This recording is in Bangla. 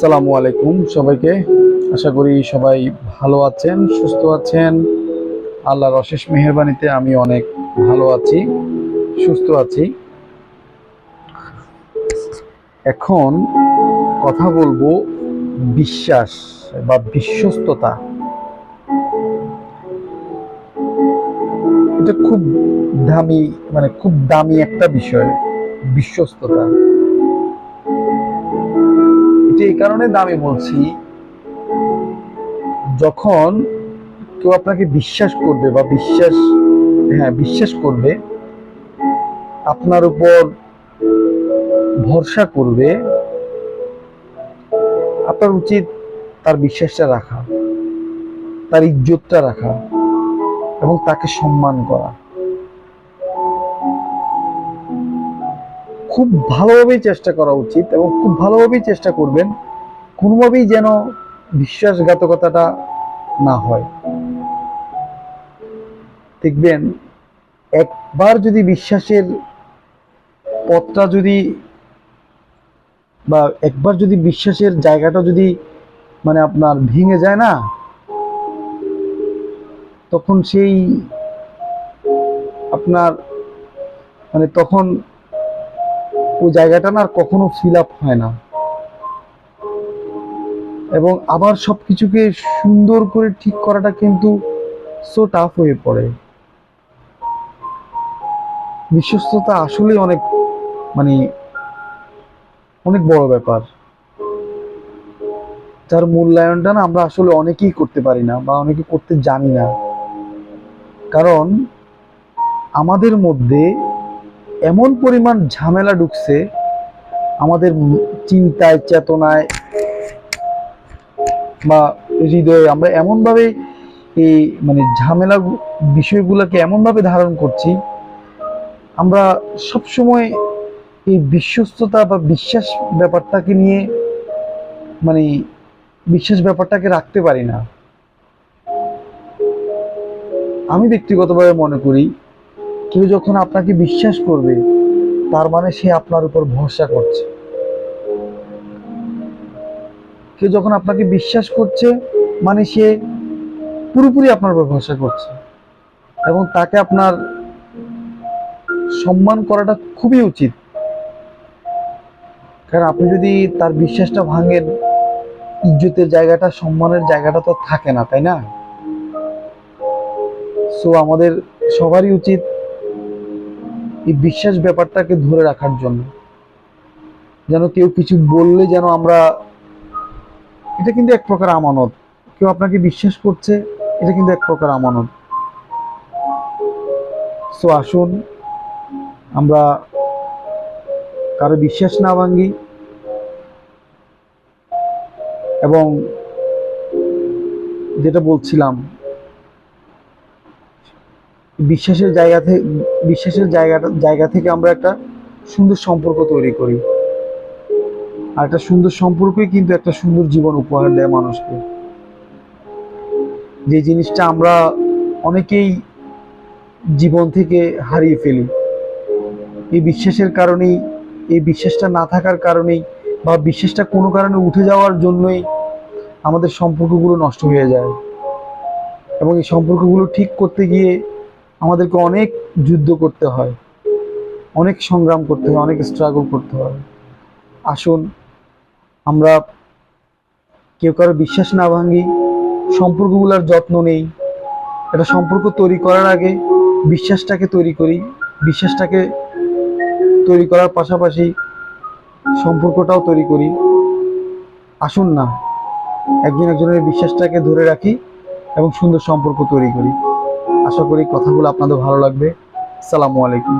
আসসালামু আলাইকুম সবাইকে। আশা করি সবাই ভালো আছেন, সুস্থ আছেন। আল্লাহর অশেষ মেহরবানিতে আমি অনেক ভালো আছি, সুস্থ আছি। এখন কথা বলব বিশ্বাস বা বিশ্বস্ততা। এটা খুব দামি মানে খুব দামি একটা বিষয়, বিশ্বস্ততা। এটা এই কারণে দামি বলছি, যখন কেউ আপনাকে বিশ্বাস করবে বা বিশ্বাস হ্যাঁ বিশ্বাস করবে, আপনার উপর ভরসা করবে, আপনার উচিত তার বিশ্বাসটা রাখা, তার ইজ্জতটা রাখা এবং তাকে সম্মান করা। খুব ভালোভাবেই চেষ্টা করা উচিত এবং খুব ভালোভাবেই চেষ্টা করবেন কোনোভাবেই যেন বিশ্বাসঘাতকতাটা না হয়। দেখবেন, একবার যদি বিশ্বাসের পথটা যদি বা একবার যদি বিশ্বাসের জায়গাটা যদি মানে আপনার ভেঙে যায় না, তখন সেই আপনার মানে তখন ওই জায়গাটা না আর কখনো ফিল আপ হয় না। এবং আবার সবকিছুকে সুন্দর করে ঠিক করাটা কিন্তু সো টাফ হয়ে পড়ে। বিশ্বস্ততা আসলে অনেক মানে অনেক বড় ব্যাপার। যার মূল্যায়নটা না আমরা আসলে অনেকেই করতে পারি না বা অনেকে করতে জানি না। কারণ আমাদের মধ্যে এমন পরিমাণ ঝামেলা ঢুকছে আমাদের চিন্তায়, চেতনায় বা হৃদয়ে। আমরা এমনভাবে এই মানে ঝামেলা বিষয়গুলোকে এমনভাবে ধারণ করছি, আমরা সবসময় এই বিশ্বস্ততা বা বিশ্বাস ব্যাপারটাকে নিয়ে মানে বিশ্বাস ব্যাপারটাকে রাখতে পারি না। আমি ব্যক্তিগতভাবে মনে করি কেউ যখন আপনাকে বিশ্বাস করবে, তার মানে সে আপনার উপর ভরসা করছে। কেউ যখন আপনাকে বিশ্বাস করছে মানে সে পুরোপুরি আপনার উপর ভরসা করছে। এবং তাকে আপনার সম্মান করাটা খুবই উচিত। কারণ আপনি যদি তার বিশ্বাসটা ভাঙেন, ইজ্জতের জায়গাটা, সম্মানের জায়গাটা তো থাকে না, তাই না? সো আমাদের সবারই উচিত এই বিশ্বাস ব্যাপারটাকে ধরে রাখার জন্য। যেন কেউ কিছু বললে যেন আমরা, এটা কিন্তু এক প্রকার আমানত। কেউ আপনাকে বিশ্বাস করছে, এটা কিন্তু এক প্রকার আমানত। সো আসুন, আমরা কারও বিশ্বাস না ভাঙ্গি এবং যেটা বলছিলাম বিশ্বাসের জায়গা থেকে বিশ্বাসের জায়গাটা জায়গা থেকে আমরা একটা সুন্দর সম্পর্ক তৈরি করি। আর একটা সুন্দর সম্পর্কই কিন্তু একটা সুন্দর জীবন উপহার দেয় মানুষকে। যে জিনিসটা আমরা অনেকেই জীবন থেকে হারিয়ে ফেলি। এই বিশ্বাসের কারণেই, এই বিশ্বাসটা না থাকার কারণেই বা বিশ্বাসটা কোনো কারণে উঠে যাওয়ার জন্যই আমাদের সম্পর্কগুলো নষ্ট হয়ে যায়। এবং এই সম্পর্কগুলো ঠিক করতে গিয়ে আমাদেরকে অনেক যুদ্ধ করতে হয়, অনেক সংগ্রাম করতে হয়, অনেক স্ট্রাগল করতে হয়। আসুন, আমরা কেউ কারও বিশ্বাস না ভাঙি, সম্পর্কগুলোর যত্ন নেই। একটা সম্পর্ক তৈরি করার আগে বিশ্বাসটাকে তৈরি করি, বিশ্বাসটাকে তৈরি করার পাশাপাশি সম্পর্কটাও তৈরি করি। আসুন না, একজন একজনের বিশ্বাসটাকে ধরে রাখি এবং সুন্দর সম্পর্ক তৈরি করি। আশা করি কথাগুলো আপনাদের ভালো লাগবে। সালামু আলাইকুম।